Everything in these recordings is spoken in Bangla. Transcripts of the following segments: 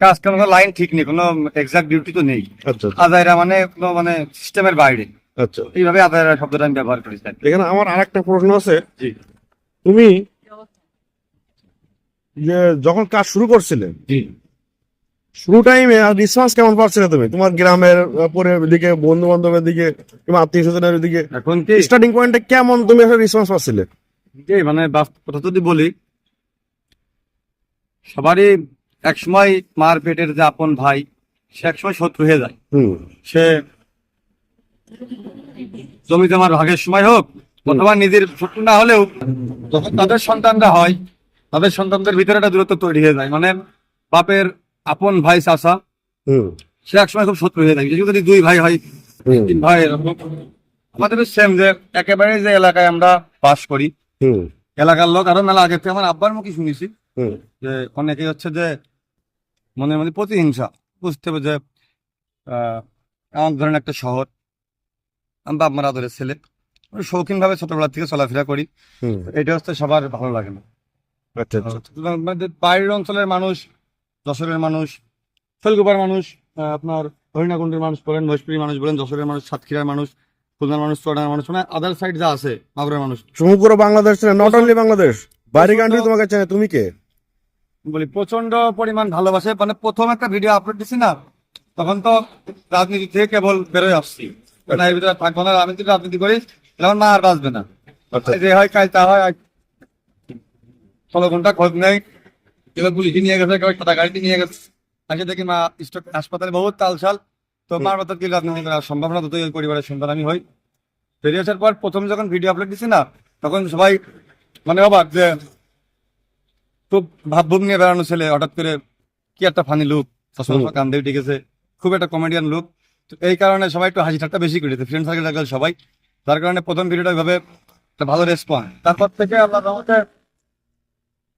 কাজ কাম লাইন ঠিক নেই কোনো এক্সাক্ট ডিউটি তো নেই। আচ্ছা আজাইরা মানে কোনো মানে সিস্টেমের বাইরে। আচ্ছা। এইভাবে আজাইরা শব্দটা আমি ব্যবহার করি স্যার। এখানে আমার আরেকটা প্রশ্ন আছে। জি। তুমি যে যখন কাজ শুরু করছিলে জি। শুরু টাইমে রেসপন্স কেমন পাচ্ছিলে তুমি? তোমার গ্রামের পরে দিকে বন্ধু বান্ধবের দিকে কিংবা আত্মীয় স্বজনের দিকে? এখন কি? স্টার্টিং পয়েন্টে কেমন তুমি একটা রেসপন্স পাচ্ছিলে? যে মানে কথা যদি বলি সবারই একসময় মার পেটের যে আপন ভাই সে একসময় শত্রু হয়ে যায়। সে জমিতে আমার ভাগের সময় হোক অথবা নিজের শত্রু না হলেও যখন তাদের সন্তানরা হয় তাদের সন্তানদের ভিতরে একটা দূরত্ব তৈরি হয়ে যায়। মানে বাপের আপন ভাই চাষা সে একসময় খুব শত্রু হয়ে যায়। বিশেষ যদি দুই ভাই হয় তিন ভাই এরকম। আমাদের সেম যে একেবারে যে এলাকায় আমরা বাস করি এলাকার লোক আরও মেলা। আগে থেকে আমার আব্বার মুখে শুনেছি যে অনেকে হচ্ছে যে মনে মনে প্রতিহিংসা। বুঝতে হবে যে আমার ধরেন একটা শহর আমি বাপ মার আদরের ছেলে। শৌখিন ভাবে ছোটবেলা থেকে চলাফেরা করি। এটা হচ্ছে সবার ভালো লাগে না। আচ্ছা আচ্ছা। বাইরের অঞ্চলের মানুষ যশোরের মানুষ ফেলগুপার মানুষ আপনার হরিণাকুণ্ডের মানুষ বলেন ভোজপুরি মানুষ বলেন যশোরের মানুষ সাতক্ষীরার মানুষ খুলনার মানুষ চুয়াডাঙ্গার মানুষ মানে আদার সাইড যা আছে মাগুরের মানুষ। সমগ্র বাংলাদেশ নট অনলি বাংলাদেশ বাইরে কান্ট্রি তোমাকে চেনে তুমি কে? বলি প্রচণ্ড পরিমাণ ভালোবাসে। মানে প্রথম একটা ভিডিও আপলোড দিছি না তখন তো রাজনীতি থেকে কেবল বেরোয় আসছি। এর ভিতরে থাকব না আমি যদি রাজনীতি করি তখন মা আর বাঁচবে না। আচ্ছা। যে হয় কাজ তা হয় ষোলো ঘণ্টা খোঁজ নেই। কেউ পুলিশে নিয়ে গেছে কেউ সাদা গাড়িতে নিয়ে গেছে। আগে দেখি মা স্টক হাসপাতালে বহুত তালসাল তো মার বাতার কি রাজনীতি করার সম্ভাবনা ততই ওই পরিবারের সন্তান আমি হই। বেরিয়ে আসার পর প্রথম যখন ভিডিও আপলোড দিছি না তখন সবাই মানে অবাক যে খুব ভাবভুক নিয়ে বেড়ানো ছেলে হঠাৎ করে কি একটা ফানি লুক চশমা কান দিয়ে ঠিক আছে খুব একটা কমেডিয়ান লুক তো এই কারণে সবাই একটু হাসি ঠাট্টা বেশি করেছে ফ্রেন্ড সার্কেল টার্কেল সবাই। তার কারণে প্রথম ভিডিওটা ওইভাবে একটা ভালো রেসপন্স তারপর থেকে আমরা আমাদের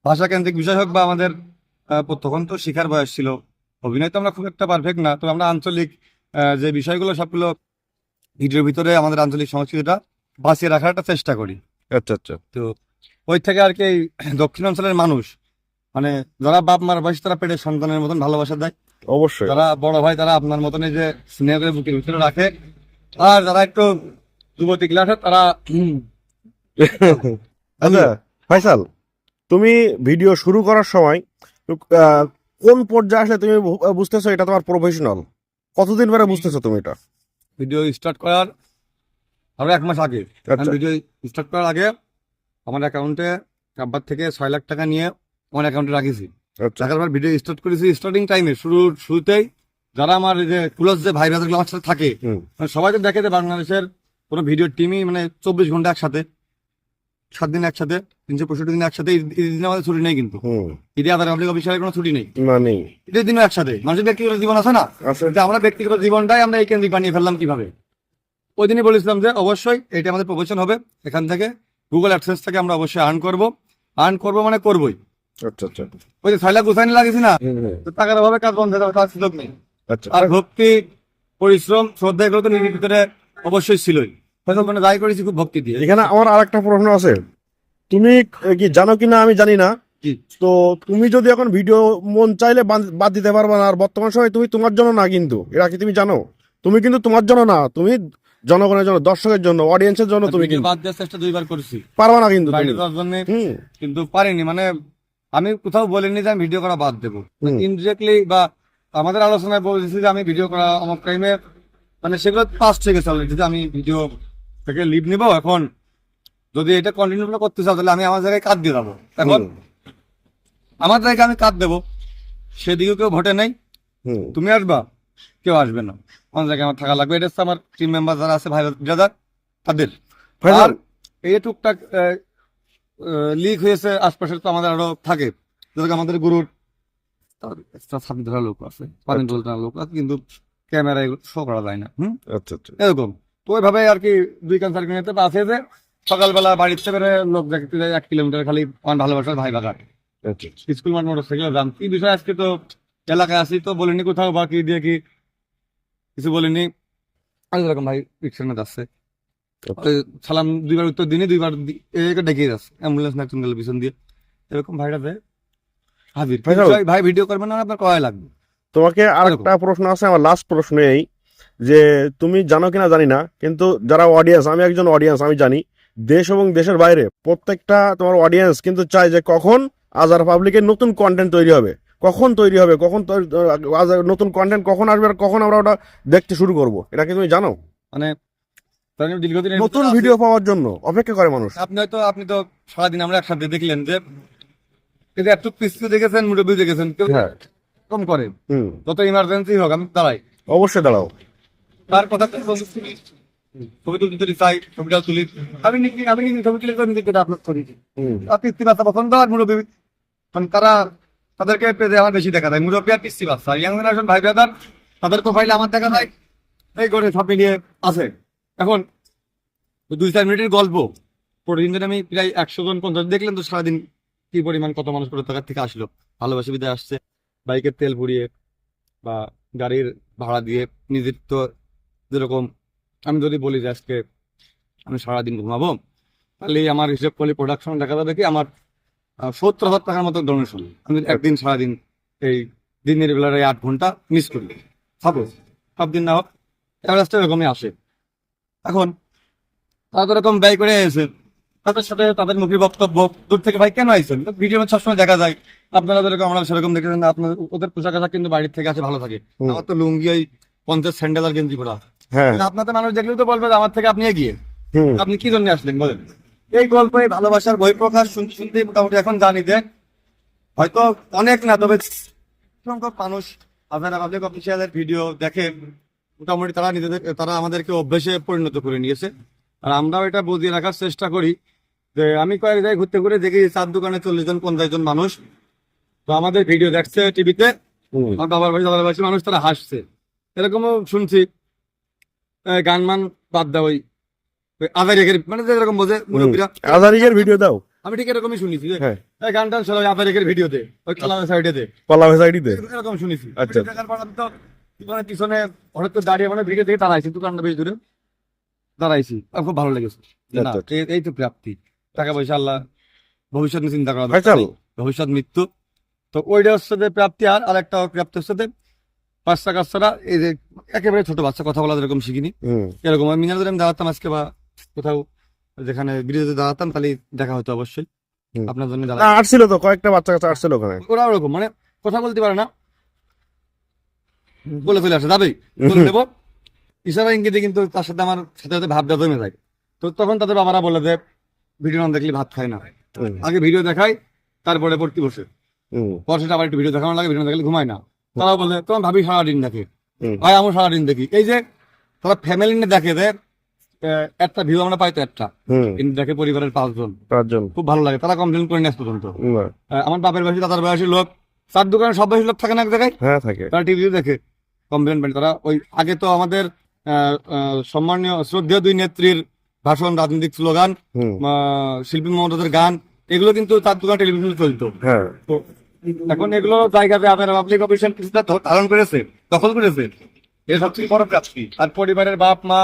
ভাষা কেন্দ্রিক বিষয় হোক বা আমাদের তখন তো শিখার বয়স ছিল। অভিনয় তো আমরা খুব একটা পারফেক্ট না তো আমরা আঞ্চলিক আহ, যে বিষয়গুলো সবগুলো ভিডিওর ভিতরে আমাদের আঞ্চলিক সংস্কৃতিটা বাঁচিয়ে রাখার একটা চেষ্টা করি। আচ্ছা আচ্ছা। তো ওই থেকে আর কি দক্ষিণ অঞ্চলের মানুষ মানে যারা বাপ মার বয়স তারা পেটের সন্তানের মতন ভালোবাসা দেয়। অবশ্যই। যারা বড় ভাই তারা আপনার মতন এই যে স্নেহ করে বুকের ভিতরে রাখে। আর যারা একটু যুবতী ক্লাসে তারা আচ্ছা ফাইসাল তুমি ভিডিও শুরু করার সময় কোন পর্যায়ে আসলে তুমি বুঝতেছো এটা তোমার প্রফেশনাল কতদিন পরে বুঝতেছো তুমি এটা? ভিডিও স্টার্ট করার আরও এক মাস আগে। আচ্ছা। ভিডিও স্টার্ট করার আগে আমার অ্যাকাউন্টে আব্বার থেকে ছয় লাখ টাকা নিয়ে আমার অ্যাকাউন্টে রাখিছি। রাখার পর ভিডিও স্টার্ট করেছি স্টার্টিং টাইমে শুরুর শুরুতেই যারা আমার যে ক্লোজ যে ভাই ব্রাদারগুলো আমার সাথে থাকে মানে সবাই তো দেখে যে বাংলাদেশের কোনো ভিডিও টিমই মানে চব্বিশ ঘণ্টা একসাথে সাত দিন একসাথে তিনশো পঁয়ষট্টি দিন একসাথে ঈদ- ঈদের দিনে আমাদের ছুটি নেই কিন্তু। ঈদে আধার পাবলিক অফিসের কোনো ছুটি নেই। ঈদের দিনও একসাথে। মানুষের ব্যক্তিগত জীবন আছে না? আমরা ব্যক্তিগত জীবনটাই আমরা এই কেন্দ্রিক বানিয়ে ফেললাম কীভাবে? ওই দিনই বলেছিলাম যে অবশ্যই এটা আমাদের প্রফেশন হবে। এখান থেকে গুগল অ্যাডসেন্স থেকে আমরা অবশ্যই আর্ন করব। আর্ন করব মানে করবোই। আচ্ছা আচ্ছা। ওই যে ছয় লাখ গুছাইনি লাগিয়েছি না? হুম, হুম। তো টাকার অভাবে কাজ বন্ধ হয়ে যাবে কাজ সুযোগ নেই। আচ্ছা। আর ভক্তি পরিশ্রম শ্রদ্ধা এগুলো তো নিজের ভিতরে অবশ্যই যাই হয়তো মানে যাই করেছি খুব ভক্তি দিয়ে। এখানে আমার আর একটা প্রশ্ন আছে। তুমি কি জানো কিনা আমি জানি না। তো তুমি যদি এখন ভিডিও মন চাইলে বাদ- দিতে পারবে না। আর বর্তমান সময় তুমি তোমার জন্য না কিন্তু। এরা কি তুমি জানো? তুমি কিন্তু তোমার জন্য না। তুমি জনগণের জন্য দর্শকের জন্য অডিয়েন্সের জন্য তুমি কিন্তু বাদ দেওয়ার চেষ্টা দুইবার করেছি। পারবা না কিন্তু কিন্তু পারিনি। মানে আমি কোথাও বলিনি যে আমি ভিডিও করা বাদ দেবো। ইনডিরেক্টলি বা আমাদের আলোচনায় বলেছি যে আমি ভিডিও করা আমার টাইমে মানে সেগুলো পাস্ট হয়ে গেছে অলরেডি যে আমি ভিডিও থেকে লিভ নিব। এখন যদি এটা কন্টিনিউ করতে চাও তাহলে আমি আমার জায়গায় কাজ দিয়ে যাব। এখন আমার জায়গায় আমি কাজ দেবো। সেদিকেও কেউ ভোটে নেই। তুমি আসবা কেউ আসবে না। আমার জায়গায় আমার থাকা লাগবে। এটা হচ্ছে আমার টিম মেম্বার যারা আছে ভাই ব্রাদার তাদের। আর এই টুকটাক লিক হয়েছে আশপাশে তো আমাদের আরও থাকে। যেরকম আমাদের গুরুর এক্সট্রা ধরা লোক আছে পানি তুলতে লোক আছে কিন্তু ক্যামেরা এগুলো শো করা যায় না হুম? আচ্ছা আচ্ছা। এরকম। তো ওইভাবে আর কি দুই কান চার কিলোমিটার আছে যে সকালবেলা বাড়িতে বেরোয় লোক দেখতে যায় এক কিলোমিটার খালি আমার ভালোবাসার ভাই বাগান আচ্ছা আচ্ছা। স্কুল মাঠ মোটর সাইকেল যান কি বিষয় আজকে তো এলাকায় আসি তো বলিনি কোথাও বা কি দিয়ে কি কিছু বলিনি। আর এরকম ভাই রিক্সার মধ্যে আসছে সালাম দুইবার উত্তর দিনে দুইবার ডেকে যাচ্ছে অ্যাম্বুলেন্স না একজন গেল পিছন দিয়ে। এরকম ভাইরা দেয়। হাজির ভাই, ভিডিও করবেন না আপনার কয় লাগবে। তোমাকে আরেকটা প্রশ্ন আছে আমার লাস্ট প্রশ্ন এই যে তুমি জানো কিনা জানি না কিন্তু যারা অডিয়েন্স আমি একজন অডিয়েন্স আমি জানি দেশ এবং দেশের বাইরে প্রত্যেকটা তোমার অডিয়েন্স কিন্তু চায় যে কখন আজার পাবলিকের নতুন কন্টেন্ট তৈরি হবে কখন তৈরি হবে কখন নতুন কন্টেন্ট কখন আসবে আর কখন আমরা ওটা দেখতে শুরু করব। এটা কি তুমি জানো? মানে দীর্ঘদিন নতুন ভিডিও পাওয়ার জন্য অপেক্ষা করে মানুষ। আপনি হয়তো আপনি তো সারাদিন আমরা একসাথে দেখলেন যে একটু পিস্তু দেখেছেন মুরব্বী দেখেছেন হ্যাঁ। কম করে। যত ইমার্জেন্সি হোক আমি দাঁড়াই। অবশ্যই দাঁড়াও। তার কথা তো ছবি তুলতে তুলি চাই ছবিটা তুলি। আমি নিজে আমি নিজে ছবি তুলে করে নিজেকে আপলোড করি। হুম। আর পিস্তি বাচ্চা পছন্দ আর মুরব্বী। কারণ তারা তাদেরকে পেজে আমার বেশি দেখা যায়। মুরব্বী আর পিস্তি বাচ্চা। ইয়াং জেনারেশন ভাই ব্রাদার তাদের প্রোফাইলে আমার দেখা যায়। এই করে সব মিলিয়ে আছে। এখন দুই চার মিনিটের গল্প। প্রতিদিন দিন আমি প্রায় একশো জন, পঞ্চাশ দেখলেন তো সারাদিন কি পরিমাণ কত মানুষ করে টাকার থেকে আসলো। ভালোবাসে বিদায় আসছে, বাইকের তেল ভরিয়ে বা গাড়ির ভাড়া দিয়ে নিজের তো যেরকম আমি যদি বলি যে আজকে আমি সারাদিন ঘুমাবো, তাহলে আমার হিসেব করলে প্রোডাকশন দেখা যাবে কি আমার সত্তর হাজার টাকার মতো ডোনেশন আমি যদি একদিন সারাদিন এই দিনের বেলার এই আট ঘণ্টা মিস করি। সাপোজ সব দিন না হোক এভারেজটা এরকমই আসে। এখন তারা তো এরকম ব্যয় করে এসে তাদের সাথে তাদের মুখের বক্তব্য দূর থেকে ভাই কেন আইসেন ভিডিও সবসময় দেখা যায় আপনারা যেরকম আমরা সেরকম দেখেছেন আপনার ওদের পোশাক আশাক কিন্তু বাড়ির থেকে আছে ভালো থাকে। আমার তো লুঙ্গি ওই পঞ্চাশ স্যান্ডেল আর গেঞ্জি পরা। হ্যাঁ। আপনাদের মানুষ দেখলেও তো বলবে আমার থেকে আপনি এগিয়ে। আপনি কি জন্য আসলেন বলেন? এই গল্প এই ভালোবাসার বই প্রকাশ শুনতে শুনতে মোটামুটি এখন জানি যে হয়তো অনেক না তবে সংখ্যক মানুষ আপনারা পাবলিক অফিসিয়ালের ভিডিও দেখে মোটামুটি তারা নিজেদের তারা আমাদেরকে অভ্যেসে পরিণত করে নিয়েছে। আর আমরাও এটা বুঝিয়ে রাখার চেষ্টা করি যে আমি কয়েক জায়গায় ঘুরতে ঘুরে দেখি চার দোকানে চল্লিশ জন পঞ্চাশ জন মানুষ। তো আমাদের ভিডিও দেখছে টিভিতে আমার বাবার বাড়ি দাদার বাড়ি মানুষ তারা হাসছে। এরকমও শুনছি গান মান বাদ দাও ওই আধারিকের মানে যেরকম বোঝে মুরব্বীরা। আজারিকের ভিডিও দাও। আমি ঠিক এরকমই শুনেছি হ্যাঁ। গান টান শোনা আধারিকের ভিডিওতে ওই সাইডে দে। ভেসাইডিতে এরকম শুনেছি। আচ্ছা। মানে পিছনে হঠাৎ করে দাঁড়িয়ে মানে থেকে দাঁড়াইছি দোকানটা বেশ দূরে। দাঁড়াইছি আর খুব ভালো লেগেছে। না। এই- তো। প্রাপ্তি। টাকা পয়সা আল্লাহ ভবিষ্যৎ নিয়ে চিন্তা করা দরকার নেই। ভবিষ্যৎ মৃত্যু। তো ওইটা হচ্ছে যে প্রাপ্তি আর আরেকটা প্রাপ্তি হচ্ছে যে বাচ্চা কাচ্চারা এই যে একেবারে ছোট বাচ্চা কথা বলা যেরকম শিখিনি। এরকম আমি মিনাদের আমি দাঁড়াতাম আজকে বা কোথাও যেখানে ব্রিজে দাঁড়াতাম তাহলে দেখা হতো অবশ্যই। হুম। আপনার জন্য দাঁড়া আসছিল তো কয়েকটা বাচ্চা কাচ্চা আসছিল ওখানে। ওরা ওরকম মানে কথা বলতে পারে না। বলে চলে আসে যাবেই বলে দেবো ইশারা ইঙ্গিতে কিন্তু তার সাথে আমার সাথে সাথে ভাবটা জমে যায়। তো তখন তাদের বাবারা বলে যে ভিডিও না দেখলে ভাত খায় না। আগে ভিডিও দেখাই তারপরে পড়তে বসে। পর সেটা আবার একটু ভিডিও দেখানো লাগে ভিডিও দেখলে ঘুমায় না। তারা বলে তোমার ভাবি সারাদিন দেখে। ভাই আমার সারাদিন দেখি। এই যে তারা ফ্যামিলি নিয়ে দেখে যে একটা ভিউ আমরা পাই তো একটা। কিন্তু দেখে পরিবারের পাঁচজন। পাঁচজন। খুব ভালো লাগে। তারা কমপ্লেন করে নিয়ে পর্যন্ত। আমার বাপের বয়সী দাদার বয়সী লোক চার দোকানে সব বয়সী লোক থাকে না এক জায়গায়? হ্যাঁ থাকে। তারা টিভিতে দেখে। কমপ্লেন পায় তারা ওই আগে তো আমাদের সম্মানীয় শ্রদ্ধেয় দুই নেত্রীর ভাষণ রাজনৈতিক স্লোগান শিল্পী মমতাদের গান এগুলো কিন্তু চার দোকান টেলিভিশনে চলতো। হ্যাঁ। এখন এগুলো জায়গাতে আপনার পাবলিক অফিসিয়াল কিছুটা ধারণ করেছে দখল করেছে। এটা সবচেয়ে বড় প্রাপ্তি। আর পরিবারের বাপ মা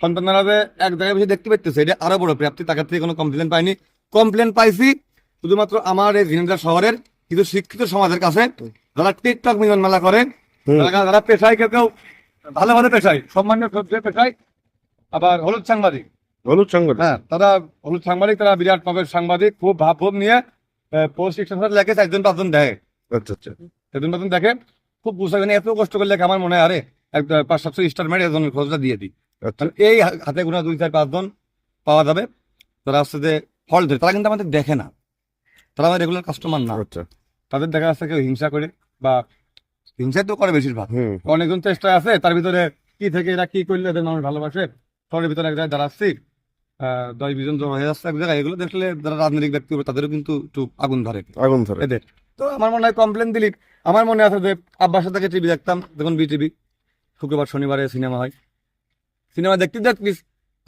সন্তানরা যে এক জায়গায় বসে দেখতে পাইতেছে এটা আরও বড় প্রাপ্তি। তাকে থেকে কোনো কমপ্লেন পাইনি। কমপ্লেন পাইছি শুধুমাত্র আমার এই ঝিনাইদহ শহরের কিছু শিক্ষিত সমাজের কাছে যারা টিকটক মিলন মেলা করে হুম। যারা পেশায় কেউ কেউ ভালো ভালো পেশায় সম্মানীয় পেশায় আবার হলুদ সাংবাদিক। হলুদ সংগঠন হ্যাঁ তারা হলুদ সাংবাদিক তারা বিরাট মাপের সাংবাদিক খুব ভাব ভাব নিয়ে পোস্ট স্টেশন লেখে চারজন পাঁচজন দেয় আচ্ছা আচ্ছা। মতন দেখে খুব বুঝতে এত কষ্ট করলে আমার মনে হয় আরে একটা পাঁচ সাতশো স্টার মেরে একজনের খোঁজটা দিয়ে দিই। আচ্ছা। এই হাতে গোনা দুই চার পাঁচজন পাওয়া যাবে তারা আসছে যে ফল ধরে তারা কিন্তু আমাদের দেখে না। তারা আমার রেগুলার কাস্টমার না। আচ্ছা। তাদের দেখা যাচ্ছে কেউ হিংসা করে বা হিংসা তো করে বেশিরভাগ। অনেকজন চেষ্টা আছে তার ভিতরে কি থেকে এরা কি করলে এদের মানুষ ভালোবাসে শহরের ভিতরে এক জায়গায় দাঁড়াচ্ছি দশ বিশ জন জমা হয়ে যাচ্ছে এক জায়গায় এগুলো দেখলে যারা রাজনৈতিক ব্যক্তি তাদেরও কিন্তু একটু আগুন ধরে। আগুন ধরে। এদের। তো আমার মনে হয় কমপ্লেন দিলি। আমার মনে আছে যে আব্বার সাথে টিভি দেখতাম দেখুন বি টিভি শুক্রবার শনিবারে সিনেমা হয়। সিনেমা দেখতে দেখতিস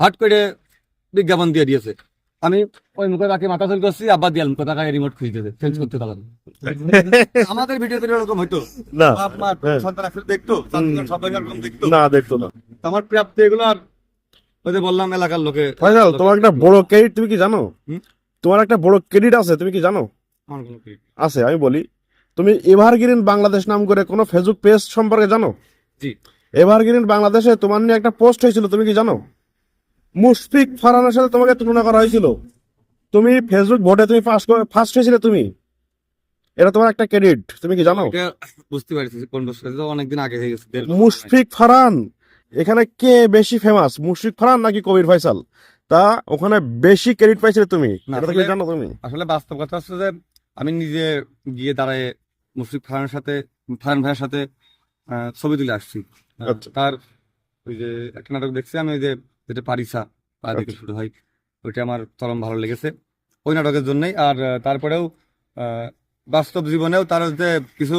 হাট করে বিজ্ঞাপন দিয়ে দিয়েছে। আমি ওই মুখে রাখি মাথা চুল করছি আব্বা দিয়াল মুখে টাকা রিমোট খুঁজতে চেঞ্জ করতে থাকলাম আমাদের ভিডিওতে এরকম হইতো। না। বাপ মা হ্যাঁ। সন্তান আসলে দেখতো সবাই এরকম দেখতো। না দেখতো না। আমার প্রাপ্তি এগুলো আর ওই যে বললাম এলাকার লোকে ফাইনাল তোমার একটা বড় ক্রেডিট তুমি কি জানো? তোমার একটা বড় ক্রেডিট আছে তুমি কি জানো? আছে আমি বলি তুমি এভারগ্রিন বাংলাদেশ নাম করে কোনো ফেসবুক পেজ সম্পর্কে জানো? জি। এভারগ্রিন বাংলাদেশে তোমার নিয়ে একটা পোস্ট হয়েছিল তুমি কি জানো? মুশফিক ফারহানের সাথে তোমাকে তুলনা করা হয়েছিল। তুমি ফেসবুক ভোটে তুমি ফার্স্ট হয়েছিলে তুমি। এটা তোমার একটা ক্রেডিট তুমি কি জানো? বুঝতে পারছি কোন বছর অনেকদিন আগে হয়ে গেছে মুশফিক ফারহান এখানে কে বেশি ফেমাস মুশফিক ফারহান নাকি কবির ফয়সাল? তা ওখানে বেশি ক্রেডিট পাইছিলে তুমি এটা জানো তুমি? আসলে বাস্তব কথা হচ্ছে যে আমি নিজে গিয়ে দাঁড়ায় মুশফিক ফারহানের সাথে ফারহান ভাইয়ের সাথে ছবি তুলে আসছি। আচ্ছা। তার ওই যে একটা নাটক দেখছি আমি ওই যে যেটা পারিসা পা থেকে আচ্ছা। শুরু হয় ওইটা আমার চরম ভালো লেগেছে। ওই নাটকের জন্যই আর তারপরেও বাস্তব জীবনেও তার যে কিছু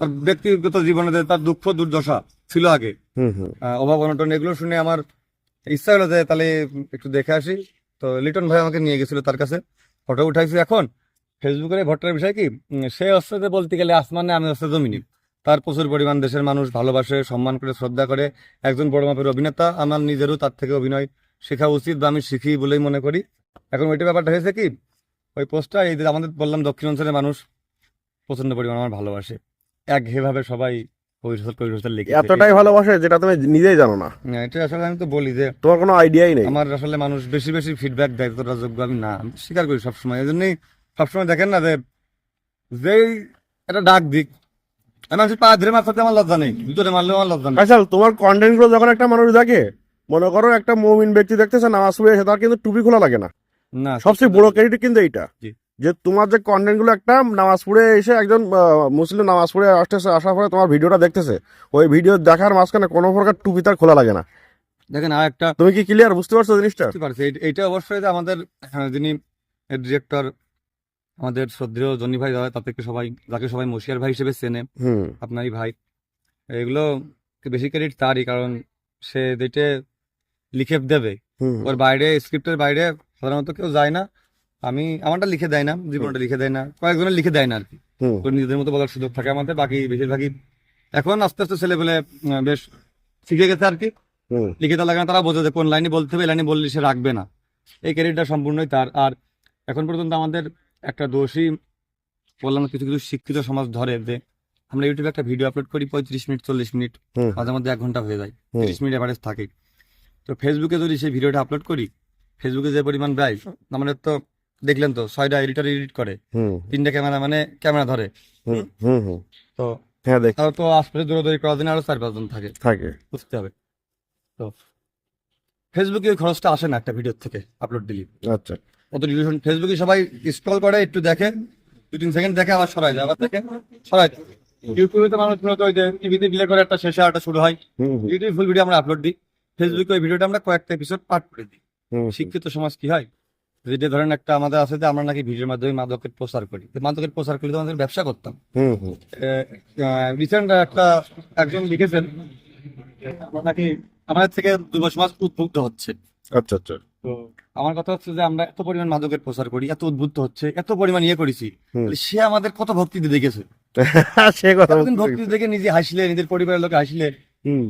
তার ব্যক্তিগত জীবনে যে তার দুঃখ দুর্দশা ছিল আগে হুম হুম। অভাব অনটন এগুলো শুনে আমার ইচ্ছা হলো যে তাহলে একটু দেখে আসি। তো লিটন ভাই আমাকে নিয়ে গেছিল তার কাছে। ফটো উঠাইছি এখন। ফেসবুকের ভট্টার বিষয় কি সে হচ্ছে যে বলতে গেলে আসমানে আমি হচ্ছে জমিনি। তার প্রচুর পরিমাণ দেশের মানুষ ভালোবাসে সম্মান করে শ্রদ্ধা করে। একজন বড় মাপের অভিনেতা আমার নিজেরও তার থেকে অভিনয় শেখা উচিত বা আমি শিখি বলেই মনে করি। এখন ওইটা ব্যাপারটা হয়েছে কি ওই পোস্টটা এই যে আমাদের বললাম দক্ষিণ অঞ্চলের মানুষ প্রচণ্ড পরিমাণ আমার ভালোবাসে। এক ভাবে সবাই এতটাই ভালোবাসে যেটা তুমি নিজেই জানো না। এটা আসলে আমি তো বলি যে তোমার কোনো আইডিয়াই নেই। আমার আসলে মানুষ বেশি বেশি ফিডব্যাক দেয় ততটা যোগ্য আমি না। স্বীকার করি সবসময়। এই জন্যই সবসময় দেখেন না যে যেই একটা ডাক দিক তোমার কন্টেন্টগুলো যখন একটা মানুষ দেখে মনে করো একটা মমিন ব্যক্তি দেখতেছে নামাজ পড়ে এসে তার কিন্তু টুপি খোলা লাগে না। না সবচেয়ে বড় ক্রেডিট কিন্তু এইটা। যে তোমার যে কন্টেন্টগুলো একটা নামাজ পড়ে এসে একজন মুসলিম নামাজ পড়ে আসতেছে আসার পরে তোমার ভিডিওটা দেখতেছে ওই ভিডিও দেখার মাঝখানে কোনো প্রকার টুপি তার খোলা লাগে না। দেখেন আর একটা তুমি কি ক্লিয়ার বুঝতে পারছ জিনিসটা? বুঝতে পারছি। এই- এইটা অবশ্যই যে আমাদের হ্যাঁ, যিনি ডিরেক্টর আমাদের শ্রদ্ধেয় জনি ভাই দাদা তাদেরকে সবাই যাকে সবাই মশিয়ার ভাই হিসেবে চেনে আপনারই ভাই। এগুলো বেশি ক্রেডিট তারই কারণ সে যেটা লিখে দেবে ওর বাইরে স্ক্রিপ্টের বাইরে সাধারণত কেউ যায় না। আমি আমারটা লিখে দেয় না জীবনটা লিখে দেয় না কয়েকজনের লিখে দেয় না আর কি। নিজেদের মতো বলার সুযোগ থাকে আমাদের বাকি বেশিরভাগই। এখন আস্তে আস্তে ছেলে পেলে বেশ শিখে গেছে আর কি। লিখে দেওয়া লাগে না তারা বোঝে যে কোন লাইনে বলতে হবে এই লাইনে বললে সে রাখবে না। এই ক্যারিয়ারটা সম্পূর্ণই তার। আর এখন পর্যন্ত আমাদের একটা দোষী বললাম কিছু কিছু শিক্ষিত সমাজ ধরে যে আমরা ইউটিউবে একটা ভিডিও আপলোড করি পঁয়ত্রিশ মিনিট চল্লিশ মিনিট মাঝে মধ্যে এক ঘণ্টা হয়ে যায়। তিরিশ মিনিট অ্যাভারেজ থাকে। তো ফেসবুকে যদি সেই ভিডিওটা আপলোড করি ফেসবুকে যে পরিমাণ ব্যয় আমাদের তো দেখলেন তো ছয়টা এডিটর এডিট করে তিনটা ক্যামেরা মানে ক্যামেরা ধরে। হুম হুম হুম। তো হ্যাঁ দেখ। তো আশপাশে দৌড়াদৌড়ি করার জন্য আরও চার পাঁচজন থাকে। থাকে। বুঝতে হবে। তো ফেসবুকে খরচটা আসে না একটা ভিডিওর থেকে আপলোড দিলি আচ্ছা। ডিউরেশন ফেসবুকে সবাই স্ক্রল করে একটু দেখে দু তিন সেকেন্ড দেখে আবার সরাই যায় আবার দেখে সরাই ইউটিউবে তো মানুষ মূলত ওই যে টিভিতে ডিলে করে একটা শেষে একটা শুরু হয়। ইউটিউব ফুল ভিডিও আমরা আপলোড দিই। ফেসবুকে ওই ভিডিওটা আমরা কয়েকটা এপিসোড পার্ট করে দিই। শিক্ষিত সমাজ কি হয়? যেটা ধরেন একটা আমাদের আছে যে আমরা নাকি ভিডিওর মাধ্যমে মাদকের প্রচার করি। তো মাদকের প্রচার করলে তো আমাদের ব্যবসা করতাম। হুম হুম। রিসেন্ট একটা একজন লিখেছেন আমরা নাকি আমাদের থেকে যুব সমাজ উদ্বুদ্ধ হচ্ছে। আচ্ছা আচ্ছা। তো আমার কথা হচ্ছে যে আমরা এত পরিমাণ মাদকের প্রচার করি এত উদ্বুদ্ধ হচ্ছে এত পরিমাণ ইয়ে করেছি সে আমাদের কত ভক্তিতে দেখেছে? সে কথা এতদিন ভক্তি দেখে নিজে হাসলে নিজের পরিবারের লোক হাসলে।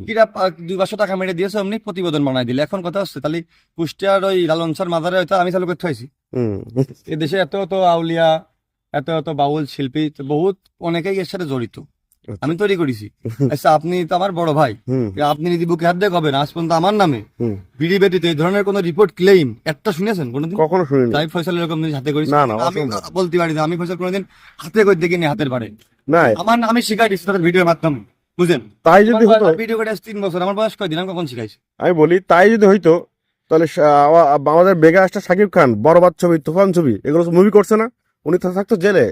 কিরা দুই পাঁচশো টাকা মেরে দিয়েছে অমনি প্রতিবেদন বানাই দিলে। এখন কথা হচ্ছে তাহলে কুষ্টিয়ার ওই লালন স্যার হয়তো আমি চালু করতে হয়েছি। হুম। এ দেশে এত এত আউলিয়া এত এত বাউল শিল্পী বহুত অনেকেই এর সাথে জড়িত। আমি তৈরি করেছি। আচ্ছা আপনি তো আমার বড় ভাই। আপনি যদি বুকে হাত দিয়ে কবেন আজ পর্যন্ত আমার নামে বিড়ি ব্যতীত এই ধরনের কোন রিপোর্ট ক্লেম একটা শুনেছেন কোনোদিন? কখনো শুনিনি। তাই ফয়সাল এরকম জিনিস হাতে করেছি না, না, আমি বলতে পারি না। আমি ফয়সাল কোনোদিন হাতে করে দেখিনি হাতের বাড়ে। না আমার আমি শিখাই দিচ্ছি তাদের ভিডিওর মাধ্যমে বুঝেন তাই যদি হতো ভিডিও করে তিন বছর। আমার বয়স কয়দিন? আমি কখন শিখাইছি? আমি বলি তাই যদি হইতো তাহলে আমাদের বেগা স্টার শাকিব খান বরবাদ ছবি তুফান ছবি এগুলো মুভি করছে না। উনি তো থাকতো জেলে।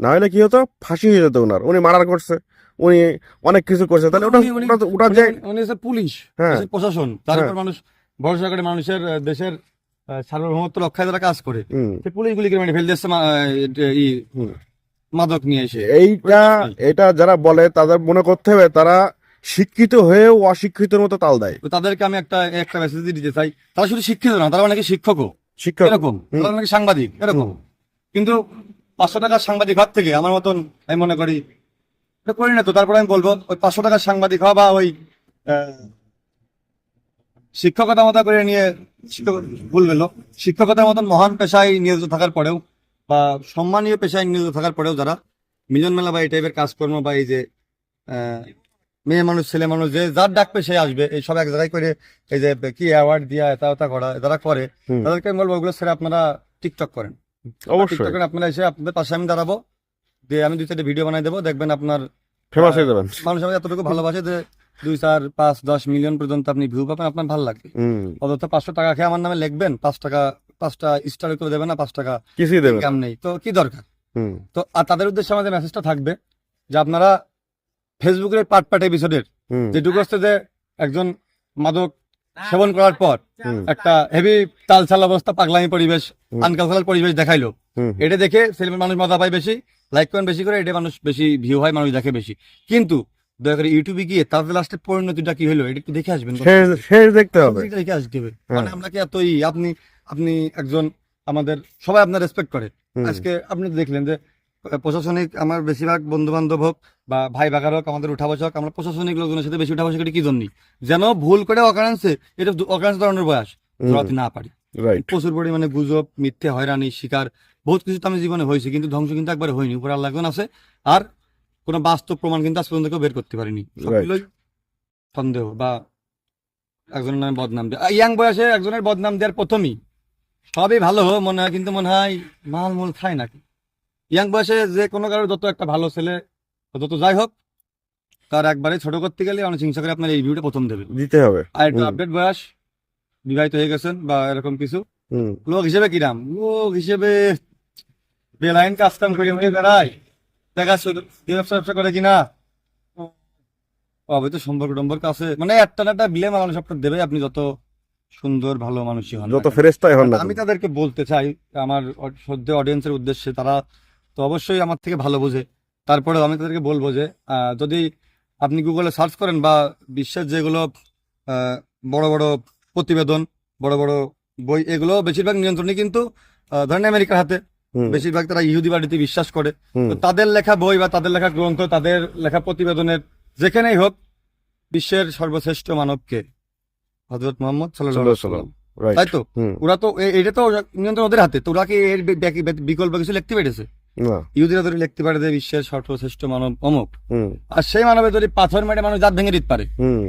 না হলে কি হতো? ফাঁসি হয়ে যেত ওনার। উনি মার্ডার করছে। উনি অনেক কিছু করছে। তাহলে ওটা ওটা- ওটা যে উনি- পুলিশ। হ্যাঁ। প্রশাসন। তার হ্যাঁ। উপর মানুষ ভরসা করে মানুষের দেশের সার্বভৌমত্ব রক্ষায় যারা কাজ করে সে পুলিশগুলিকে মেরে ফেল দিচ্ছে মাদক নিয়ে এসে। এইটা এটা যারা বলে তাদের মনে করতে হবে তারা শিক্ষিত হয়েও অশিক্ষিতের মতো তাল দেয়। তো তাদেরকে আমি একটা একটা মেসেজ দিতে চাই। তারা শুধু শিক্ষিত না তারা অনেকে শিক্ষকও। শিক্ষক। এরকম। তারা অনেকে সাংবাদিক। এরকম। কিন্তু পাঁচশো টাকার সাংবাদিক হওয়ার থেকে আমার মতন আমি মনে করি এটা করি না তো তারপরে আমি বলব ওই পাঁচশো টাকার সাংবাদিক হওয়া বা ওই শিক্ষকতা মতো করে নিয়ে শিক্ষক ভুল গেল শিক্ষকতার মতন মহান পেশায় নিয়োজিত থাকার পরেও বা সম্মানীয় পেশায় নিয়োজিত থাকার পরেও যারা মিলন মেলা বা এই টাইপের কাজকর্ম বা এই যে আহ, মেয়ে মানুষ ছেলে মানুষ যে যার ডাকবে সে আসবে এই সব এক জায়গায় করে এই যে কি অ্যাওয়ার্ড দিয়া এটা ওটা করা যারা করে তাদেরকে আমি বলব ওগুলো ছেড়ে আপনারা টিকটক করেন। অবশ্যই। আপনারা এসে আপনাদের পাশে আমি দাঁড়াবো। দিয়ে আমি দুই চারটে ভিডিও বানাই দেবো দেখবেন আপনার ফেমাস হয়ে যাবেন। মানুষ আমাকে এতটুকু ভালোবাসে যে দুই চার পাঁচ দশ মিলিয়ন পর্যন্ত আপনি ভিউ পাবেন আপনার ভালো লাগবে হুম। পাঁচশো টাকা খেয়ে আমার নামে লিখবেন পাঁচ টাকা পাঁচটা স্টার করে দেবেন না পাঁচ টাকা কিছুই দেবেন ইনকাম নেই। তো কি দরকার? হুম। তো আর তাদের উদ্দেশ্যে আমাদের মেসেজটা থাকবে যে আপনারা ফেসবুকের পার্ট পার্ট এপিসোডের যেটুকু হচ্ছে যে একজন মাদক সেবন করার পর একটা হেভি তাল তালছাল অবস্থা পাগলামি পরিবেশ। আনকালচারাল পরিবেশ দেখাইলো। এটা দেখে ছেলে মানুষ মজা পায় বেশি লাইক করেন বেশি করে এটা মানুষ বেশি ভিউ হয় মানুষ দেখে বেশি। কিন্তু দয়া করে ইউটিউবে গিয়ে তাদের লাস্টে পরিণতিটা কি হলো এটা একটু দেখে আসবেন। শেষ দেখতে হবে। দেখে আসতে হবে। হ্যাঁ। মানে আমরা কি এত আপনি আপনি একজন আমাদের সবাই আপনার রেসপেক্ট করে। আজকে আপনি দেখলেন যে প্রশাসনিক আমার বেশিরভাগ বন্ধু বান্ধব হোক বা ভাই বাগার হোক আমাদের উঠা বসা হোক আমরা প্রশাসনিক লোকজনের সাথে বেশি উঠা বসা করি কি জন্যই? যেন ভুল করে অকারেন্সে এটা অকারেন্স ধরনের বয়স। জড়াতে না পারি। প্রচুর পরিমাণে গুজব মিথ্যে হয়রানি শিকার বহুত কিছু তো আমি জীবনে হয়েছে কিন্তু ধ্বংস কিন্তু একবার হয়নি উপরে আল্লাহ আছে। আর কোনো বাস্তব প্রমাণ কিন্তু আজ পর্যন্ত কেউ বের করতে পারিনি। সবগুলোই সন্দেহ বা একজনের নামে বদনাম দেয় ইয়াং বয়সে একজনের বদনাম দেওয়ার প্রথমই। সবই ভালো মনে হয় কিন্তু মনে হয় মাল মূল খায় নাকি? ইয়াং বয়সে যে কোনো কারোর যত একটা ভালো ছেলে যত যাই হোক তার একবারে ছোট করতে গেলে অনেক হিংসা করে আপনার এই ভিডিওটা প্রথম দেবে। দিতে হবে। আর একটু আপডেট বয়স বিবাহিত হয়ে গেছেন বা এরকম কিছু। লোক হিসেবে কিরাম? লোক হিসেবে বেলাইন কাজ কাম করে হয়ে বেড়ায়। দেখা শুধু ব্যবসা ব্যবসা করে কিনা? অবৈধ সম্পর্ক টম্পর্ক আছে। মানে একটা না একটা বিলে মানুষ আপনার দেবে আপনি যত সুন্দর ভালো মানুষই হন যত। ফেরেস্তাই হন আমি তাদেরকে বলতে চাই আমার সদ্য অডিয়েন্সের উদ্দেশ্যে তারা তো অবশ্যই আমার থেকে ভালো বোঝে। তারপরে আমি তাদেরকে বলব যে যদি আপনি গুগলে সার্চ করেন বা বিশ্বের যেগুলো বড় বড় প্রতিবেদন বড় বড় বই এগুলো বেশিরভাগ নিয়ন্ত্রণই কিন্তু ধরেন আমেরিকার হাতে। বেশিরভাগ তারা ইহুদি বাড়িতে বিশ্বাস করে। তো তাদের লেখা বই বা তাদের লেখা গ্রন্থ তাদের লেখা প্রতিবেদনের যেখানেই হোক বিশ্বের সর্বশ্রেষ্ঠ মানবকে। হজরত মোহাম্মদ সাল্লাম তাই তো? ওরা তো এটা তো নিয়ন্ত্রণ ওদের হাতে। তো ওরা কি এর বিকল্প কিছু লিখতে পেরেছে? ইহুদিরা ধরে লিখতে পারে যে বিশ্বের সর্বশ্রেষ্ঠ মানব অমুক। আর সেই মানবে যদি পাথর মেরে মানুষ জাত ভেঙে দিতে পারে।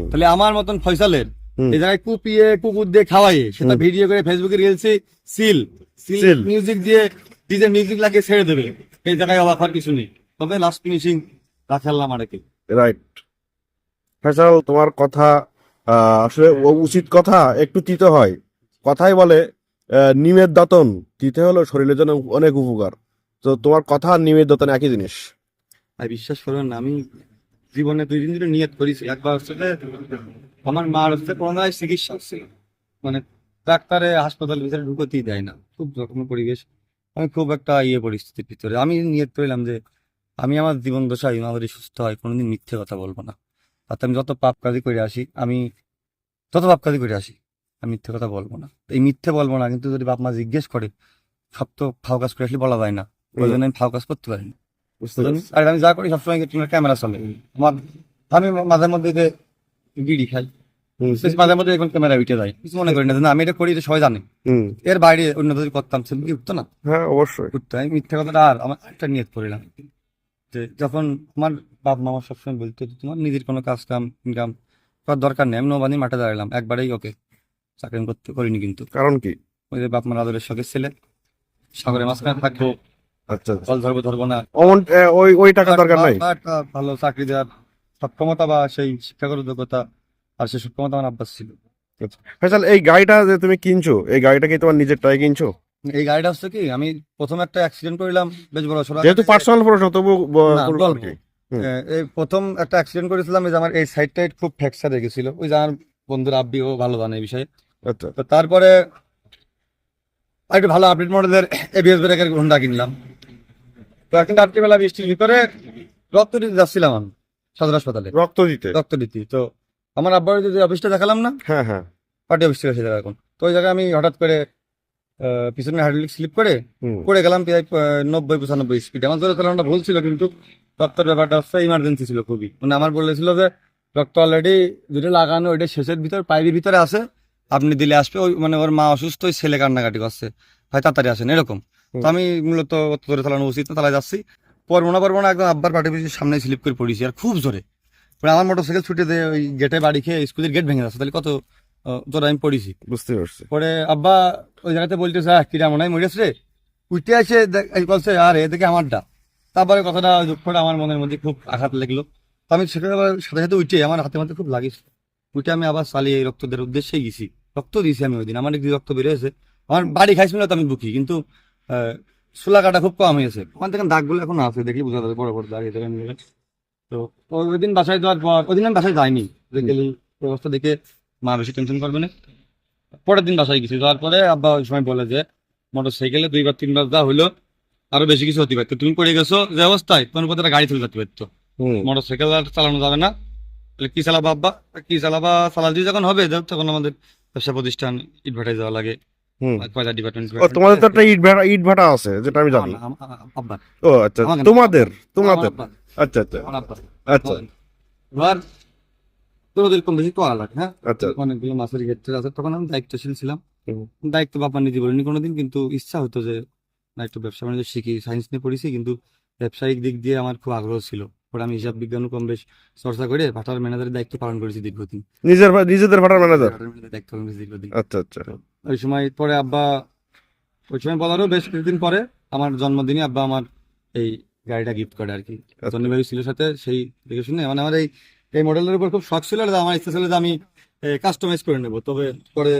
তাহলে আমার মতন ফয়সালের এই জায়গায় কুপিয়ে কুকুর দিয়ে খাওয়াইয়ে সেটা ভিডিও করে ফেসবুকে রিলসে সিল সিল মিউজিক দিয়ে ডিজে মিউজিক লাগিয়ে ছেড়ে দেবে। এই জায়গায় অবাক হওয়ার কিছু নেই। তবে লাস্ট ফিনিশিং রাখাল্লাম আরেকে রাইট ফেসাল তোমার কথা আসলে উচিত কথা একটু তিতে হয়। কথাই বলে নিমের দাতন। তিতে হলো শরীরের জন্য অনেক উপকার। তো তোমার কথা আর দাতন একই জিনিস। আর বিশ্বাস করবেন আমি জীবনে দুই দিন ধরে নিয়ত করেছি। একবার হচ্ছে আমার মার হচ্ছে করোনায় চিকিৎসা হচ্ছিল। মানে ডাক্তারে হাসপাতাল ভিতরে ঢুকতেই দেয় না। খুব যত্ন পরিবেশ। আমি খুব একটা ইয়ে পরিস্থিতির ভিতরে। আমি নিয়ত করলাম যে আমি আমার জীবন দশায় আমাদের সুস্থ হয়, কোনোদিন মিথ্যে কথা বলব না। তাতে আমি যত পাপ কাজই করে আসি, আমি তত পাপ কাজই করে আসি, আমি মিথ্যে কথা বলব না। এই মিথ্যে বলব না, কিন্তু যদি বাপ মা জিজ্ঞেস করে, সব তো ফাও কাজ করে আসলে বলা যায় না। ওই জন্য আমি ফাও কাজ করতে পারি। আর আমি যা করি সবসময় ক্যামেরা চলে। আমার আমি মাঝে মধ্যে যে বিড়ি খাই মাঝে মধ্যে এখন ক্যামেরা উঠে যায়। কিছু মনে করি না আমি এটা করি সবাই জানে। এর বাইরে অন্য যদি করতাম সে কি উঠতো না? হ্যাঁ অবশ্যই। উঠতো আমি মিথ্যা কথাটা আর আমার একটা নিয়ত করিলাম। যে যখন আমার বাপ মা আমার সবসময় বলতো তোমার নিজের কোনো কাজ কাম ইনকাম করার দরকার নেই। আমি নবানি মাঠে দাঁড়ালাম একবারেই ওকে চাকরি করতে করিনি কিন্তু। কারণ কি? ওই যে বাপ মার আদরের শখের ছেলে। সাগরের মাঝখানে থাকব। আচ্ছা। ধরবো ধরবো না। অমন ওই ওই টাকা দরকার নাই? একটা ভালো চাকরি দেওয়ার সক্ষমতা বা সেই শিক্ষাগত যোগ্যতা আর সেই সক্ষমতা আমার আব্বাস ছিল। ফেসাল এই গাড়িটা যে তুমি কিনছো এই গাড়িটা কি তোমার নিজের টাই কিনছো? এই গাড়িটা হচ্ছে কি আমি প্রথম একটা অ্যাক্সিডেন্ট করলাম বেশ বড় সড়ো। যেহেতু পার্সোনাল প্রশ্ন তবু এই প্রথম একটা অ্যাক্সিডেন্ট করেছিলাম যে আমার এই সাইডটা খুব ফ্র্যাকচার হয়ে গেছিল। ওই যে আমার বন্ধুর আব্বি ও ভালো জানে এই বিষয়ে। আচ্ছা। তো তারপরে আর একটু ভালো আপডেট মডেলের এবিএস ব্রেকের হোন্ডা কিনলাম। তো এখন রাত্রিবেলা বৃষ্টির ভিতরে রক্ত দিতে যাচ্ছিলাম আমি সদর হাসপাতালে। রক্ত দিতে? রক্ত দিতে তো আমার আব্বার যে অফিসটা দেখালাম না হ্যাঁ হ্যাঁ। পার্টি অফিস ছিল সেই জায়গায় এখন। তো ওই জায়গায় আমি হঠাৎ করে পিছনে হাইড্রোলিক স্লিপ করে পড়ে গেলাম প্রায় নব্বই পঁচানব্বই স্পিডে আমার জোরে চালানোটা ভুল ছিল কিন্তু রক্তের ব্যাপারটা হচ্ছে ইমার্জেন্সি ছিল খুবই। মানে আমার বলেছিল যে রক্ত অলরেডি যেটা লাগানো ওইটা শেষের ভিতর পাইপের ভিতরে আছে। আপনি দিলে আসবে ওই মানে ওর মা অসুস্থ ওই ছেলে কান্নাকাটি করছে। হয় তাড়াতাড়ি আসেন এরকম। তো আমি মূলত অত জোরে চালানো উচিত না তাহলে যাচ্ছি। পরবো না পরবো না একদম আব্বার পাটি পিছিয়ে সামনে স্লিপ করে পড়েছি আর খুব জোরে। পরে আমার মোটর সাইকেল ছুটে দিয়ে ওই গেটে বাড়ি খেয়ে স্কুলের গেট ভেঙে যাচ্ছে তাহলে কত জোরে আমি পড়েছি। বুঝতে পারছি। পরে আব্বা ওই জায়গাতে বলতেছে হ্যাঁ কিরা মনে হয় মরিয়াস রে? উঠে আসে বলছে আর এদিকে আমারটা। তারপরে কথাটা দুঃখ করে আমার মনের মধ্যে খুব আঘাত লাগল। তো আমি সেখানে সাথে সাথে উঠে আমার হাতে মাথে খুব লাগিস উঠে আমি আবার চালিয়ে এই রক্ত দেওয়ার উদ্দেশ্যে গেছি। রক্ত দিয়েছি আমি ওই দিন আমার একদিন রক্ত বেরিয়েছে আমার বাড়ি খাইছিল তো আমি বুকি কিন্তু চুলা কাটা খুব কম হয়েছে। আমার দেখেন দাগগুলো এখন আছে দেখি বোঝা যাবে বড় বড় দাগ এই দেখেন তো ওই দিন বাসায় যাওয়ার পর ওই দিন আমি বাসায় যাইনি। গেলি অবস্থা দেখে মা বেশি টেনশন করবে না। পরের দিন বাসায় গেছি। যাওয়ার পরে আব্বা ওই সময় বলে যে মোটর সাইকেলে দুইবার তিনবার যা হইল আরও বেশি কিছু হতে পারতো। তুমি পড়ে গেছো যে অবস্থায় তোমার উপর গাড়ি তুলে যেতে পারতো। মোটর সাইকেল আর চালানো যাবে না। তাহলে কি চালাবা আব্বা? কি চালাবা? চালাতে যখন হবে তখন আমাদের ব্যবসা প্রতিষ্ঠান ইটভাটায় যাওয়া লাগে। তোমাদের তো একটা ইট ভাটা ইট ভাটা আছে যেটা আমি জানি। ও আচ্ছা তোমাদের তোমাদের। আচ্ছা আচ্ছা। আচ্ছা। এবার তোদের কম বেশি করা লাগে হ্যাঁ? আচ্ছা। অনেকগুলো মাছের ক্ষেত্রে আছে তখন আমি দায়িত্বশীল ছিলাম। দায়িত্ব বাবা নিজে বলিনি কোনোদিন কিন্তু ইচ্ছা হতো যে একটু ব্যবসা বাণিজ্য শিখি সায়েন্স নিয়ে পড়েছি কিন্তু ব্যবসায়িক দিক দিয়ে আমার খুব আগ্রহ ছিল। পরে আমি হিসাব বিজ্ঞান কম বেশ চর্চা করে ভাটার ম্যানেজারের দায়িত্ব পালন করেছি দীর্ঘদিন। নিজের নিজেদের ভাটার ম্যানেজার দায়িত্ব পালন করেছি দীর্ঘদিন। আচ্ছা আচ্ছা। ওই সময় পরে আব্বা ওই সময় বলারও বেশ কিছুদিন পরে আমার জন্মদিনে আব্বা আমার এই গাড়িটা গিফট করে আর কি। আচ্ছা। ছিল সাথে সেই দেখে শুনে মানে আমার এই এই মডেলের উপর খুব শখ ছিল আর আমার ইচ্ছা ছিল যে আমি কাস্টমাইজ করে নেব। তবে পরে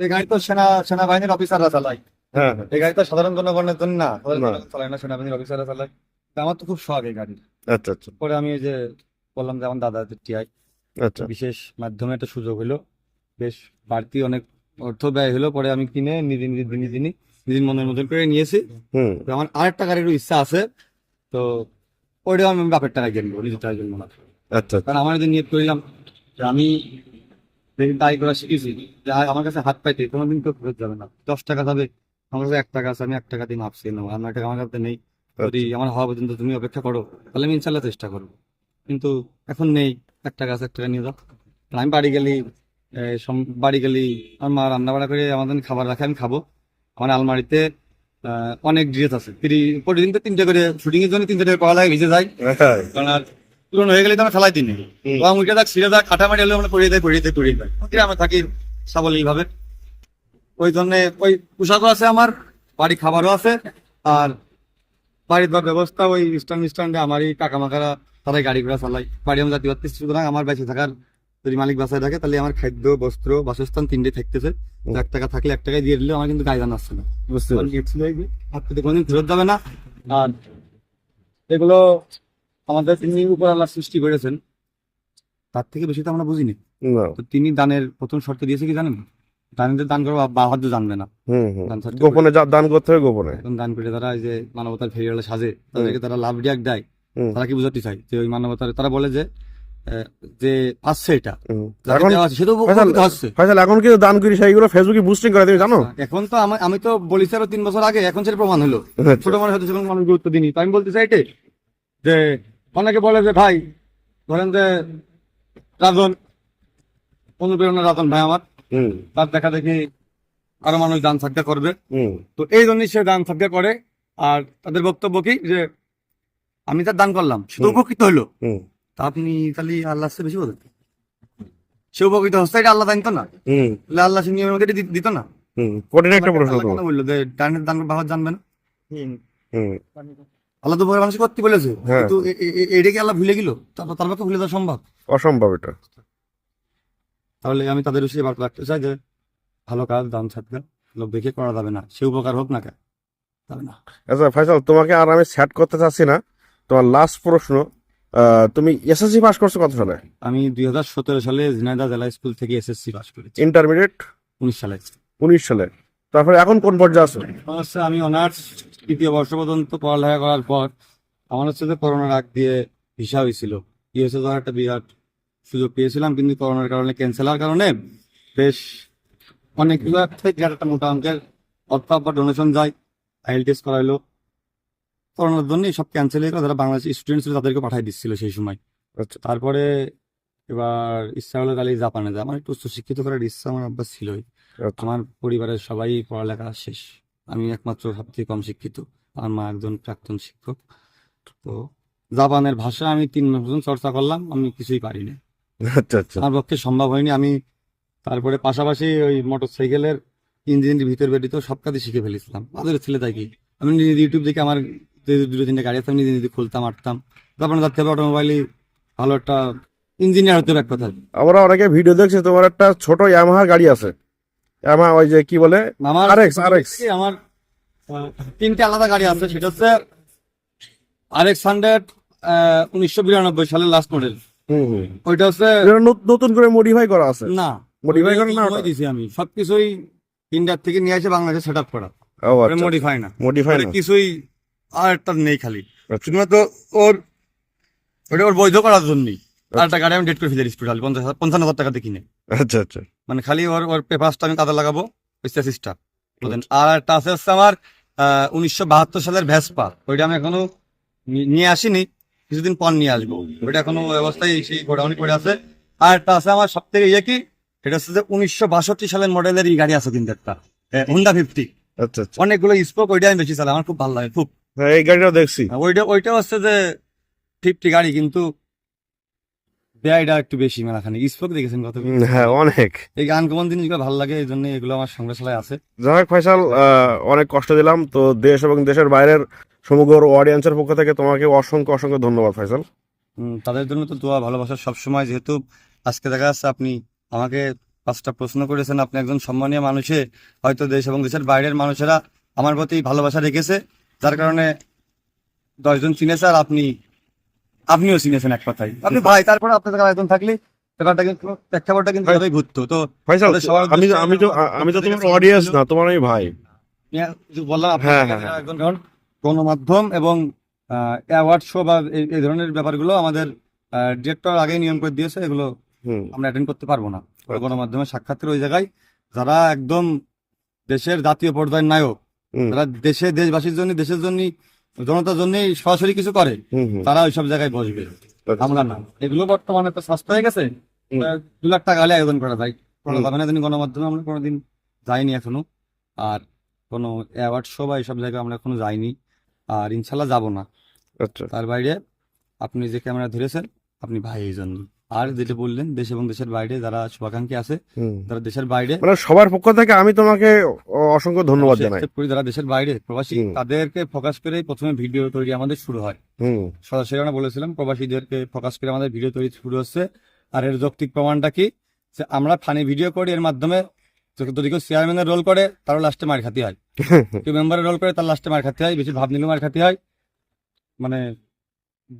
এই গাড়ি তো সেনা সেনাবাহিনীর অফিসাররা চালায়। হ্যাঁ। এই গাড়ি তো সাধারণ জনগণের জন্য না। সাধারণ। চালায় না সেনাবাহিনীর অফিসাররা চালায়। আমার তো খুব শখ এই গাড়ি আচ্ছা আচ্ছা। পরে আমি এই যে বললাম যে আমার দাদা টিআই আচ্ছা। বিশেষ মাধ্যমে একটা সুযোগ হলো বেশ বাড়তি অনেক অর্থ ব্যয় হলো পরে আমি কিনে নিজে নিজে দিনে দিনে নিজের মনের মতন করে নিয়েছি। হুম। তো আমার আরেকটা গাড়ির ইচ্ছা আছে তো ওইটাও আমি বাপের টাকা কিনবো নিজের টাকা কিনবো না আচ্ছা কারণ আমার যদি নিয়ত করিলাম যে আমি তাই করা শিখেছি যে আমার কাছে হাত পাইতে কোনোদিন কেউ ফেরত যাবে না। দশ টাকা যাবে আমার কাছে এক টাকা আছে আমি এক টাকা দিয়ে মাপছি নেব। আমার টাকা আমার কাছে নেই। যদি আমার হওয়া পর্যন্ত তুমি অপেক্ষা করো তাহলে আমি ইনশাল্লাহ চেষ্টা করব। কিন্তু এখন নেই এক টাকা আছে এক টাকা নিয়ে যাও। আমি বাড়ি গেলি বাড়ি গেলি আমার মা রান্না বাড়া করে আমাদের খাবার রাখে আমি খাব। আমার আলমারিতে অনেক ড্রেস আছে। প্রতিদিন তো তিনটে করে শুটিং এর জন্য তিনটে করে পড়া লাগে ভিজে যায়। হ্যাঁ। কারণ আর পুরনো হয়ে গেলে তো আমরা ফেলাই দিনে উঠে যাক ছিঁড়ে যাক কাটা মারি হলে আমরা পড়িয়ে দেয় পড়িয়ে দেয় পড়িয়ে দেয় গ্রামে থাকি সাবলীল ভাবে ওই জন্য ওই পোশাকও আছে আমার বাড়ি খাবারও আছে। আর বাড়ির বা ব্যবস্থা ওই স্ট্যান্ড স্ট্যান্ডে আমারই কাকা মাকারা তারাই গাড়ি ঘোড়া চালাই বাড়ি আমি জাতি পারতেছি সুতরাং আমার বেঁচে থাকার যদি মালিক বাসায় থাকে তাহলে আমার খাদ্য বস্ত্র বাসস্থান তিনটে থাকতেছে। এক টাকা থাকলে এক টাকায় দিয়ে দিলে আমার কিন্তু গায়ে আসছে না। বুঝতে পারছি। কোনোদিন ফেরত যাবে না। আর এগুলো আমাদের তিনি উপর আল্লাহ সৃষ্টি করেছেন। তার থেকে বেশি তো আমরা বুঝিনি। তিনি দানের প্রথম শর্ত দিয়েছে কি জানেন? দানের দান করব বা জানবে না। গোপনে যা দান করতে হবে গোপনে। দান করে তারা এই যে মানবতার ফেরিওয়ালা সাজে তাদেরকে তারা লাভ রিয়াক দেয়। তারা কি বুঝাতে চায় যে ওই মানবতার তারা বলে যে যে পাচ্ছে এটা। এখন কিন্তু দান করি সেইগুলো ফেসবুকে বুস্টিং করে তুমি জানো? এখন তো আমি তো বলেছি আরও তিন বছর আগে এখন সেটা প্রমাণ হলো। আচ্ছা। ছোট মানুষ হয়তো সেরকম মানুষ গুরুত্ব দিনি আমি বলতে চাই এটাই, যে অনেকে বলে যে ভাই ধরেন যে রাজন অনুপ্রেরণা রাজন ভাই আমার। তার দেখা দেখি আরও মানুষ দান সাজ্ঞা করবে। তো এই জন্যই সে দান সাজ্ঞা করে। আর তাদের বক্তব্য কি? যে আমি তার দান করলাম সে উপকৃত হলো তা আপনি তাহলে আল্লাহ বেশি বলেন। সে উপকৃত হচ্ছে এটা আল্লাহ জানতো না। তাহলে আল্লাহ সে নিয়মের মধ্যে দিত না। কঠিন একটা প্রশ্ন আল্লাহ বলল যে দানের দান বাবা জানবে না? হুম। আল্লাহ তো মানুষ করতে বলেছে। হ্যাঁ। কিন্তু এটা কি আল্লাহ ভুলে গেল? তারপর তার পক্ষে ভুলে দেওয়া সম্ভব? অসম্ভব এটা। তাহলে আমি তাদের উচিত বার্তা রাখতে চাই যে ভালো কাজ দান সাথে লোক দেখে করা যাবে না। সে উপকার হোক না কেন যাবে না। আচ্ছা ফয়সাল তোমাকে আর আমি সেট করতে চাচ্ছি না। তোমার লাস্ট প্রশ্ন তুমি এসএসসি পাস করছ কত সালে? আমি দুই হাজার সতেরো সালে ঝিনাইদহ জেলা স্কুল থেকে এসএসসি পাস করেছি। ইন্টারমিডিয়েট উনিশ সালে। উনিশ সালে। তারপরে এখন কোন পর্যায়ে আছো? আমি অনার্স তৃতীয় বর্ষ পর্যন্ত পড়ালেখা করার পর আমার হচ্ছে যে করোনার আগ দিয়ে ভিসা হয়েছিল। ইউএসএ যাওয়ার একটা বিরাট সুযোগ পেয়েছিলাম কিন্তু করোনার কারণে ক্যান্সেল হওয়ার কারণে বেশ অনেকগুলো থেকে একটা মোটা অঙ্কের অর্থ বা ডোনেশন যায় আইএল টেস্ট করাইলো। করোনার জন্য সব ক্যান্সেল হয়ে যারা বাংলাদেশ স্টুডেন্ট ছিল তাদেরকে পাঠিয়ে দিচ্ছিল সেই সময়। আচ্ছা। তারপরে এবার ইচ্ছা হলো তাহলে জাপানে যায়। আমার একটু উচ্চ শিক্ষিত করার ইচ্ছা আমার অভ্যাস ছিলই। আচ্ছা। আমার পরিবারের সবাই পড়ালেখা শেষ। আমি একমাত্র সবথেকে কম শিক্ষিত। আমার মা একজন প্রাক্তন শিক্ষক। তো জাপানের ভাষা আমি তিন মাস চর্চা করলাম আমি কিছুই পারি না আচ্ছা আচ্ছা। আমার পক্ষে সম্ভব হয়নি। আমি তারপরে পাশাপাশি ওই মোটর সাইকেলের ইঞ্জিনের ভিতর বেরিয়ে সব কাজই শিখে ফেলেছিলাম। আমাদের ছেলে তাই আমি নিজে ইউটিউব দেখে আমার দুটো তিনটে গাড়ি আছে আমি নিজে নিজে খুলতাম আটতাম। তারপরে যাতে হবে অটোমোবাইলে ভালো একটা ইঞ্জিনিয়ার হতে হবে এক কথা আমরা অনেকে ভিডিও দেখছি তোমার একটা ছোট ইয়ামাহা গাড়ি আছে। ইয়ামাহা ওই যে কি বলে? আমার RX কি আমার তিনটে আলাদা গাড়ি আছে সেটা হচ্ছে আর এক্স হান্ড্রেড উনিশশো বিরানব্বই সালের লাস্ট মডেল ওইটা হচ্ছে নতুন করে মডিফাই করা আছে? না। Modify করে না দিছি আমি। সবকিছুই ইন্ডিয়ার থেকে নিয়ে এসে বাংলাদেশে সেট আপ করা। ও আচ্ছা। মডিফাই না। মডিফাই না। কিছুই আর একটা নেই খালি। আচ্ছা। শুধুমাত্র ওর ওটা ওর বৈধ করার জন্যই। আর একটা গাড়ি আমি ডেট করে ফেলেছি টোটাল পঞ্চাশ হাজার- পঞ্চান্ন হাজার টাকাতে কিনে। আচ্ছা আচ্ছা। মানে খালি ওর ওর পেপারসটা আমি কাজে লাগাবো ওই স্ট্যাসিসটা আর একটা আছে হচ্ছে আমার উনিশশো বাহাত্তর সালের ভ্যাসপা ওইটা আমি এখনও নিয়ে আসিনি। কিছুদিন পর নিয়ে আসব। ওইটা এখনও অবস্থায় সেই গোডাউনে পড়ে আছে। আর একটা আছে আমার সব থেকে ইয়ে কি? সেটা হচ্ছে যে উনিশশো বাষট্টি সালের মডেলের এই গাড়ি আছে কিন্তু একটা হুন্ডা ফিফটি আচ্ছা অনেকগুলো স্পোক ওইটা আমি বেশি চালাই আমার খুব ভালো লাগে খুব। হ্যাঁ, এই গাড়িটা দেখছি। ওইটা ওইটা হচ্ছে যে ফিফটি গাড়ি কিন্তু ব্যয়টা একটু বেশি মেলাখানে স্পোক দেখেছেন কত হ্যাঁ অনেক। এই আনকমন জিনিসগুলো ভালো লাগে এই জন্য এগুলো আমার সঙ্গে চালায় আছে। যাই হোক ফয়সাল অনেক কষ্ট দিলাম। তো দেশ এবং দেশের বাইরের সমগ্র অডিয়েন্সের পক্ষ থেকে তোমাকে অসংখ্য অসংখ্য ধন্যবাদ ফয়সাল উম, তাদের জন্য তো দোয়া ভালোবাসা সবসময়। যেহেতু আজকে দেখা যাচ্ছে আপনি আমাকে পাঁচটা প্রশ্ন করেছেন আপনি একজন সম্মানীয় মানুষে হয়তো দেশ এবং দেশের বাইরের মানুষেরা আমার প্রতি ভালোবাসা রেখেছে। যার কারণে দশজন চিনেছে আর আপনি আপনিও চিনেছেন এক কথাই আপনি ভাই তারপরে আপনার একজন থাকলে প্রেক্ষাপটটা কিন্তু এভাবেই ঘুরতো তো। আমি আমি তো আমি তো তোমার অডিয়েন্স না তোমার আমি ভাই। বললাম আপনার হ্যাঁ, হ্যাঁ, কারণ গণমাধ্যম এবং অ্যাওয়ার্ড শো বা এই ধরনের ব্যাপারগুলো আমাদের ডিরেক্টর আগেই নিয়ম করে দিয়েছে এগুলো আমরা অ্যাটেন্ড করতে পারব না। আচ্ছা। গণমাধ্যমের সাক্ষাৎকার ওই জায়গায় যারা একদম দেশের জাতীয় পর্যায়ের নায়ক যারা দেশে দেশবাসীর জন্য দেশের জন্য জনতার জন্য সরাসরি কিছু করে তারা ওইসব জায়গায় বসবে। আচ্ছা। আমরা না। এগুলো বর্তমানে তো সস্তা হয়ে গেছে। দু লাখ টাকা হলে আয়োজন করা যায়। যাবে না গণমাধ্যমে আমরা কোনোদিন যাইনি এখনও। আর কোনো অ্যাওয়ার্ড শো বা এইসব জায়গায় আমরা এখনও যাইনি। আর ইনশাল্লাহ যাব না। আচ্ছা। তার বাইরে আপনি যে ক্যামেরা ধরেছেন আপনি ভাই এই জন্য। আর যেটা বললেন দেশ এবং দেশের বাইরে যারা শুভাকাঙ্ক্ষী আছে যারা দেশের বাইরে মানে সবার পক্ষ থেকে আমি তোমাকে অসংখ্য ধন্যবাদ জানাই। করি, যারা দেশের বাইরে প্রবাসী তাদেরকে ফোকাস করেই প্রথমে ভিডিও তৈরি আমাদের শুরু হয়। সরাসরি আমরা বলেছিলাম প্রবাসীদেরকে ফোকাস করে আমাদের ভিডিও তৈরি শুরু হচ্ছে। আর এর যৌক্তিক প্রমাণটা কি? যে আমরা ফানি ভিডিও করি এর মাধ্যমে যদি কেউ চেয়ারম্যানের রোল করে তারও লাস্টে মার খাতে হয়। কেউ মেম্বারের রোল করে তার লাস্টে মার খাতে হয় বেশি ভাব নিলেও মার খাতে হয়। মানে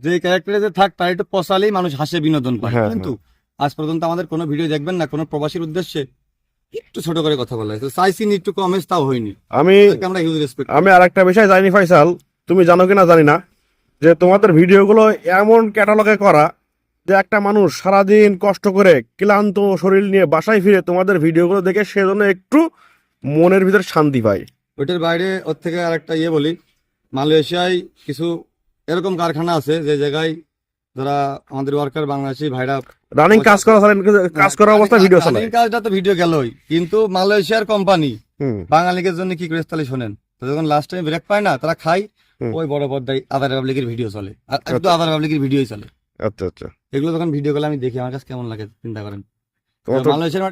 যে ক্যারেক্টারে যে থাক তার একটু পশালেই মানুষ হাসে বিনোদন পায় হ্যাঁ, কিন্তু আজ পর্যন্ত আমাদের কোনো ভিডিও দেখবেন না কোনো প্রবাসীর উদ্দেশ্যে একটু ছোট করে কথা বলা হয়েছে চাইছি একটু কমেজ তাও হয়নি। আমি আমরা হিউজ রেসপেক্ট আমি আর একটা বিষয় জানি ফয়সাল। তুমি জানো কিনা জানি না যে তোমাদের ভিডিওগুলো এমন ক্যাটালগে করা যে একটা মানুষ সারাদিন কষ্ট করে ক্লান্ত শরীর নিয়ে বাসায় ফিরে তোমাদের ভিডিওগুলো দেখে সেজন্য একটু মনের ভিতরে শান্তি পায়। ওইটার বাইরে ওর থেকে আর একটা ইয়ে বলি। মালয়েশিয়ায় কিছু এরকম কারখানা আছে যে জায়গায় যারা আমাদের ওয়ার্কার বাংলাদেশি ভাইরা রানিং কাজ করা কাজ করা অবস্থা ভিডিও চালায়। কাজটা তো ভিডিও গেলই কিন্তু মালয়েশিয়ার কোম্পানি বাঙালিদের জন্য কি করে তাহলে শোনেন? যখন লাস্ট টাইম ব্রেক পায় না তারা খায়। ওই বড় পর্দায় আদার পাবলিকের ভিডিও চলে। আর একটু আদার পাবলিকের ভিডিওই চলে। আচ্ছা আচ্ছা। এগুলো যখন ভিডিও কলে আমি দেখি আমার কাছে কেমন লাগে চিন্তা করেন। মালয়েশিয়ার